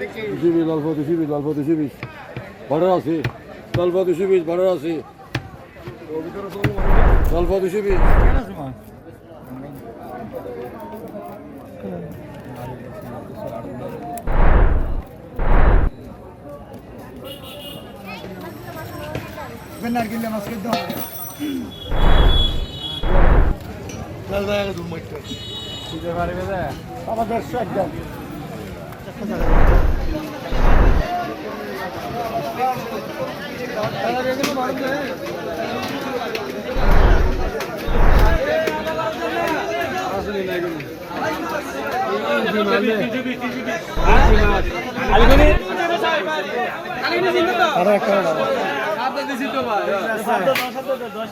Düşübüz, alfa düşübüz, alfa düşübüz. Bararası. Alfa düşübüz, bararası. Alfa düşübüz. Benler gille maske devam ediyor. Biraz daha yakın durmak istedim. Bir de var bir de. Ama dört saat geldi. Çok kadar. আর একটা দিছি তো ভাই দশ